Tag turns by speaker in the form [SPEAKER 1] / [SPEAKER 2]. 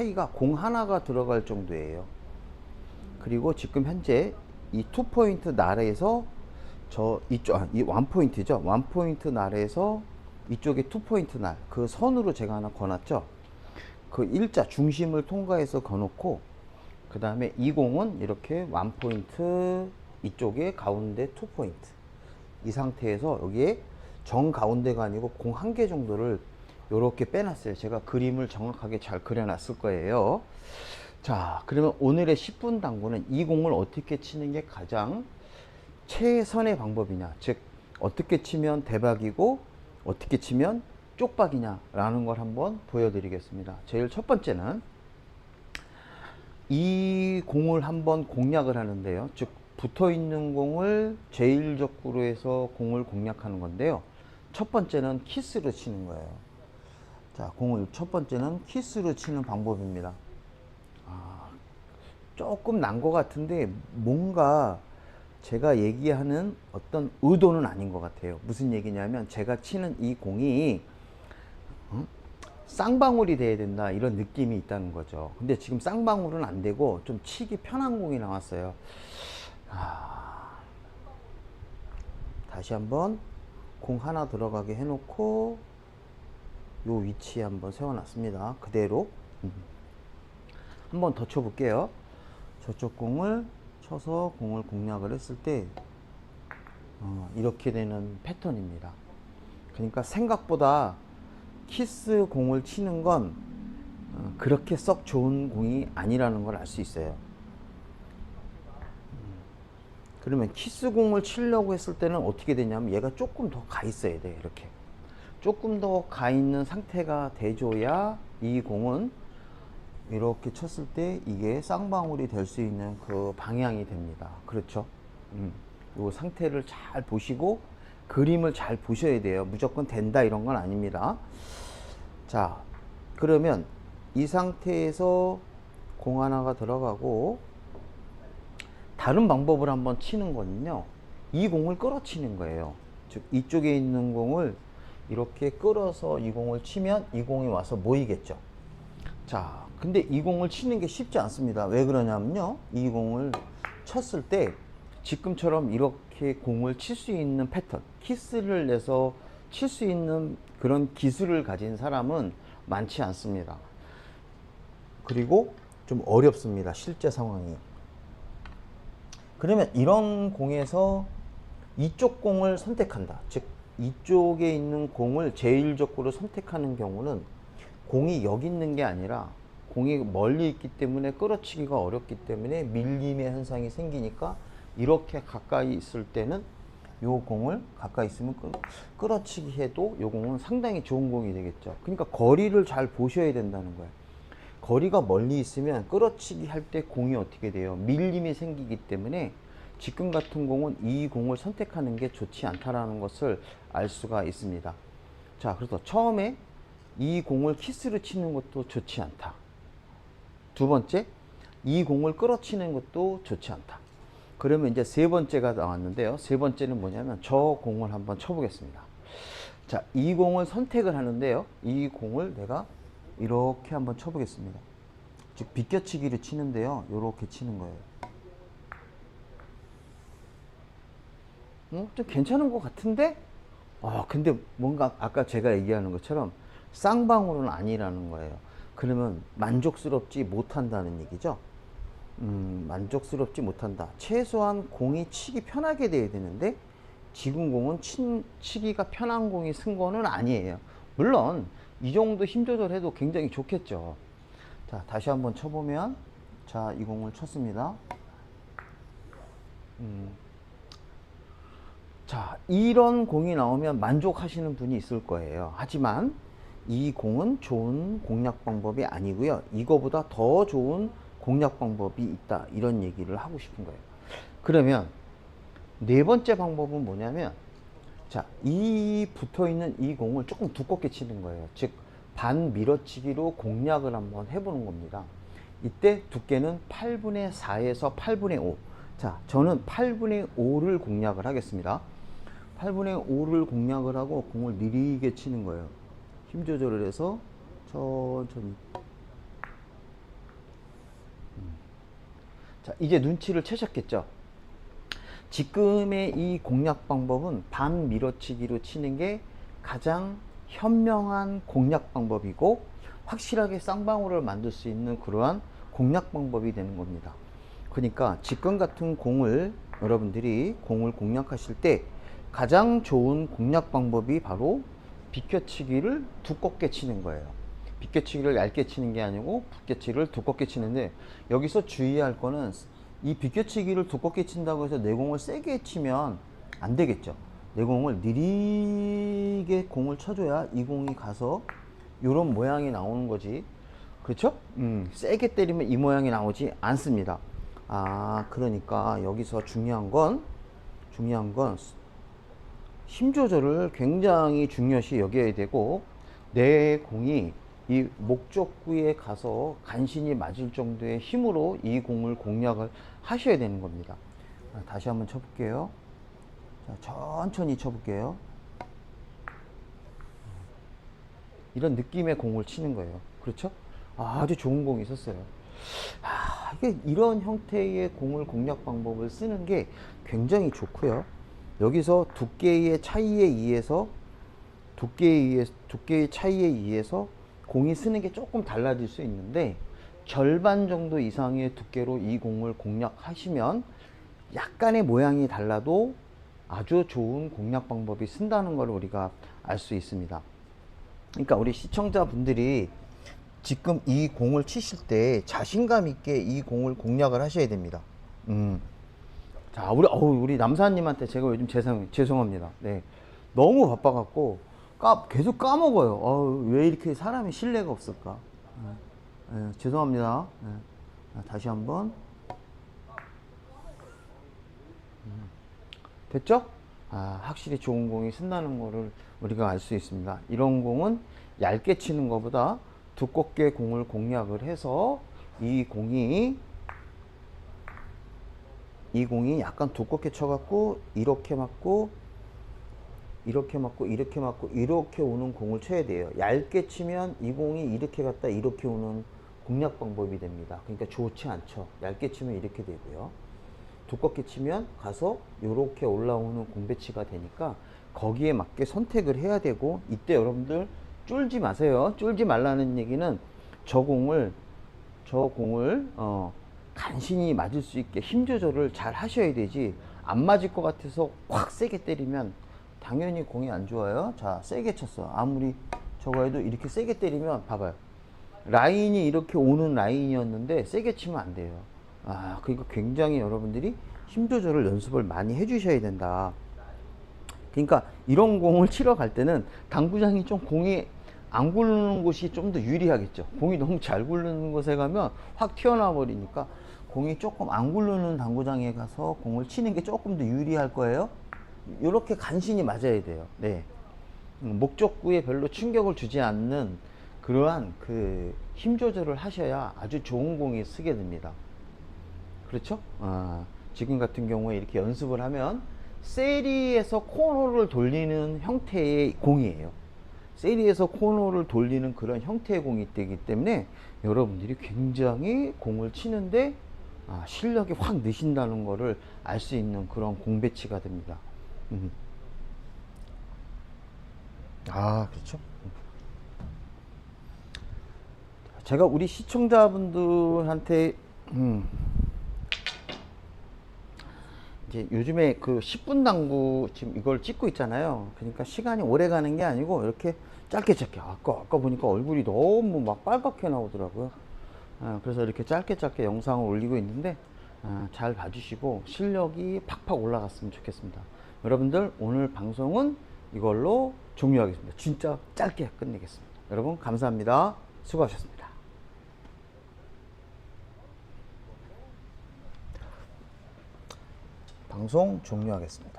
[SPEAKER 1] 차이가 공 하나가 들어갈 정도예요. 그리고 지금 현재 이투 포인트 날에서 저 이쪽 아, 이원 포인트죠. 원 포인트 날에서 이쪽에 투 포인트 날 그 선으로 제가 하나 거놨죠. 그 일자 중심을 통과해서 거놓고 그 다음에 이 공은 이렇게 원 포인트 이쪽에 가운데 투 포인트 이 상태에서 여기에 정 가운데가 아니고 공 한 개 정도를 이렇게 빼놨어요. 제가 그림을 정확하게 잘 그려놨을 거예요. 자, 그러면 오늘의 10분 당구는 이 공을 어떻게 치는 게 가장 최선의 방법이냐. 즉, 어떻게 치면 대박이고, 어떻게 치면 쪽박이냐라는 걸 한번 보여드리겠습니다. 제일 첫 번째는 이 공을 한번 공략을 하는데요. 즉, 붙어 있는 공을 제일 적구로 해서 공을 공략하는 건데요. 첫 번째는 키스로 치는 거예요. 자, 공을 첫 번째는 키스로 치는 방법입니다. 아, 조금 난 것 같은데 뭔가 제가 얘기하는 어떤 의도는 아닌 것 같아요. 무슨 얘기냐면 제가 치는 이 공이 어? 쌍방울이 돼야 된다 이런 느낌이 있다는 거죠. 근데 지금 쌍방울은 안 되고 좀 치기 편한 공이 나왔어요. 아, 다시 한번 공 하나 들어가게 해놓고 요 위치에 한번 세워놨습니다. 그대로 음. 한번 더 쳐볼게요. 저쪽 공을 쳐서 공을 공략을 했을 때 어, 이렇게 되는 패턴입니다. 그러니까 생각보다 키스 공을 치는 건 어, 그렇게 썩 좋은 공이 아니라는 걸 알 수 있어요. 음, 그러면 키스 공을 치려고 했을 때는 어떻게 되냐면 얘가 조금 더 가 있어야 돼 이렇게 조금 더 가 있는 상태가 돼줘야 이 공은 이렇게 쳤을 때 이게 쌍방울이 될 수 있는 그 방향이 됩니다. 그렇죠? 음, 요 상태를 잘 보시고 그림을 잘 보셔야 돼요. 무조건 된다 이런 건 아닙니다. 자, 그러면 이 상태에서 공 하나가 들어가고 다른 방법을 한번 치는 거는요. 이 공을 끌어치는 거예요. 즉 이쪽에 있는 공을 이렇게 끌어서 이 공을 치면 이 공이 와서 모이겠죠. 자, 근데 이 공을 치는 게 쉽지 않습니다. 왜 그러냐면요. 이 공을 쳤을 때 지금처럼 이렇게 공을 칠 수 있는 패턴, 키스를 내서 칠 수 있는 그런 기술을 가진 사람은 많지 않습니다. 그리고 좀 어렵습니다. 실제 상황이. 그러면 이런 공에서 이쪽 공을 선택한다. 즉, 이쪽에 있는 공을 제일적으로 선택하는 경우는 공이 여기 있는 게 아니라 공이 멀리 있기 때문에 끌어치기가 어렵기 때문에 밀림의 현상이 생기니까 이렇게 가까이 있을 때는 요 공을 가까이 있으면 끌- 끌어치기 해도 요 공은 상당히 좋은 공이 되겠죠. 그러니까 거리를 잘 보셔야 된다는 거예요. 거리가 멀리 있으면 끌어치기 할 때 공이 어떻게 돼요? 밀림이 생기기 때문에 지금 같은 공은 이 공을 선택하는 게 좋지 않다라는 것을 알 수가 있습니다. 자, 그래서 처음에 이 공을 키스로 치는 것도 좋지 않다. 두 번째, 이 공을 끌어치는 것도 좋지 않다. 그러면 이제 세 번째가 나왔는데요. 세 번째는 뭐냐면 저 공을 한번 쳐보겠습니다. 자, 이 공을 선택을 하는데요. 이 공을 내가 이렇게 한번 쳐보겠습니다. 즉 비껴치기를 치는데요. 이렇게 치는 거예요. 어, 좀 괜찮은 것 같은데? 아, 근데 뭔가 아까 제가 얘기하는 것처럼 쌍방울은 아니라는 거예요. 그러면 만족스럽지 못한다는 얘기죠. 음, 만족스럽지 못한다. 최소한 공이 치기 편하게 돼야 되는데 지금 공은 친, 치기가 편한 공이 쓴 거는 아니에요. 물론 이 정도 힘 조절해도 굉장히 좋겠죠. 자, 다시 한번 쳐보면 자, 이 공을 쳤습니다. 음, 자, 이런 공이 나오면 만족하시는 분이 있을 거예요. 하지만 이 공은 좋은 공략 방법이 아니고요. 이거보다 더 좋은 공략 방법이 있다. 이런 얘기를 하고 싶은 거예요. 그러면 네 번째 방법은 뭐냐면 자, 이 붙어 있는 이 공을 조금 두껍게 치는 거예요. 즉, 반 밀어치기로 공략을 한번 해보는 겁니다. 이때 두께는 8분의 4에서 8분의 5. 자, 저는 8분의 5를 공략을 하겠습니다. 8분의 5를 공략을 하고 공을 느리게 치는 거예요. 힘 조절을 해서 천천히. 자, 이제 눈치를 채셨겠죠? 지금의 이 공략 방법은 반 밀어치기로 치는 게 가장 현명한 공략 방법이고 확실하게 쌍방울을 만들 수 있는 그러한 공략 방법이 되는 겁니다. 그러니까 직권 같은 공을 여러분들이 공을 공략하실 때 가장 좋은 공략 방법이 바로 비껴치기를 두껍게 치는 거예요. 비껴치기를 얇게 치는 게 아니고 비껴치기를 두껍게 치는데 여기서 주의할 거는 이 비껴치기를 두껍게 친다고 해서 내 공을 세게 치면 안 되겠죠. 내 공을 느리게 공을 쳐줘야 이 공이 가서 이런 모양이 나오는 거지. 그렇죠? 음, 세게 때리면 이 모양이 나오지 않습니다. 아, 그러니까 여기서 중요한 건 중요한 건 힘 조절을 굉장히 중요시 여겨야 되고 내 공이 이 목적구에 가서 간신히 맞을 정도의 힘으로 이 공을 공략을 하셔야 되는 겁니다. 자, 다시 한번 쳐볼게요. 자, 천천히 쳐볼게요. 이런 느낌의 공을 치는 거예요. 그렇죠? 아, 아주 좋은 공이 있었어요. 아, 이게 이런 형태의 공을 공략 방법을 쓰는 게 굉장히 좋고요. 여기서 두께의 차이에 의해서 두께에 의해 두께의 차이에 의해서 공이 쓰는 게 조금 달라질 수 있는데 절반 정도 이상의 두께로 이 공을 공략하시면 약간의 모양이 달라도 아주 좋은 공략 방법이 쓴다는 걸 우리가 알 수 있습니다. 그러니까 우리 시청자분들이 지금 이 공을 치실 때 자신감 있게 이 공을 공략을 하셔야 됩니다. 음. 자, 우리 어우, 우리 남사님한테 제가 요즘 죄송 죄송합니다. 네. 너무 바빠 갖고 까 계속 까먹어요. 어우, 왜 이렇게 사람이 신뢰가 없을까? 네. 네, 죄송합니다. 네. 아, 다시 한번. 음. 됐죠? 아, 확실히 좋은 공이 쓴다는 거를 우리가 알 수 있습니다. 이런 공은 얇게 치는 것보다 두껍게 공을 공략을 해서 이 공이 이 공이 약간 두껍게 쳐갖고 이렇게 맞고 이렇게 맞고 이렇게 맞고 이렇게 오는 공을 쳐야 돼요. 얇게 치면 이 공이 이렇게 갔다 이렇게 오는 공략 방법이 됩니다. 그러니까 좋지 않죠. 얇게 치면 이렇게 되고요. 두껍게 치면 가서 이렇게 올라오는 공배치가 되니까 거기에 맞게 선택을 해야 되고 이때 여러분들 쫄지 마세요. 쫄지 말라는 얘기는 저 공을 저 공을 어, 간신히 맞을 수 있게 힘 조절을 잘 하셔야 되지 안 맞을 것 같아서 확 세게 때리면 당연히 공이 안 좋아요. 자 세게 쳤어. 아무리 저거 해도 이렇게 세게 때리면 봐봐요. 라인이 이렇게 오는 라인이었는데 세게 치면 안 돼요. 아, 그러니까 굉장히 여러분들이 힘 조절을 연습을 많이 해주셔야 된다. 그러니까 이런 공을 치러 갈 때는 당구장이 좀 공이 안 굴르는 곳이 좀 더 유리하겠죠. 공이 너무 잘 굴르는 곳에 가면 확 튀어나와 버리니까 공이 조금 안 굴르는 당구장에 가서 공을 치는 게 조금 더 유리할 거예요. 이렇게 간신히 맞아야 돼요. 네. 음, 목적구에 별로 충격을 주지 않는 그러한 그 힘 조절을 하셔야 아주 좋은 공이 쓰게 됩니다. 그렇죠? 아, 지금 같은 경우에 이렇게 연습을 하면 세리에서 코너를 돌리는 형태의 공이에요. 세리에서 코너를 돌리는 그런 형태의 공이 되기 때문에 여러분들이 굉장히 공을 치는데 아, 실력이 확 느신다는 것을 알수 있는 그런 공 배치가 됩니다. 음. 아, 그렇죠. 제가 우리 시청자분들한테 음, 이제 요즘에 그 10분 당구 지금 이걸 찍고 있잖아요. 그러니까 시간이 오래 가는 게 아니고 이렇게 짧게 짧게 아까 아까 보니까 얼굴이 너무 막 빨갛게 나오더라고요. 아, 그래서 이렇게 짧게 짧게 영상을 올리고 있는데 아, 잘 봐주시고 실력이 팍팍 올라갔으면 좋겠습니다. 여러분들 오늘 방송은 이걸로 종료하겠습니다. 진짜 짧게 끝내겠습니다. 여러분 감사합니다. 수고하셨습니다. 방송 종료하겠습니다.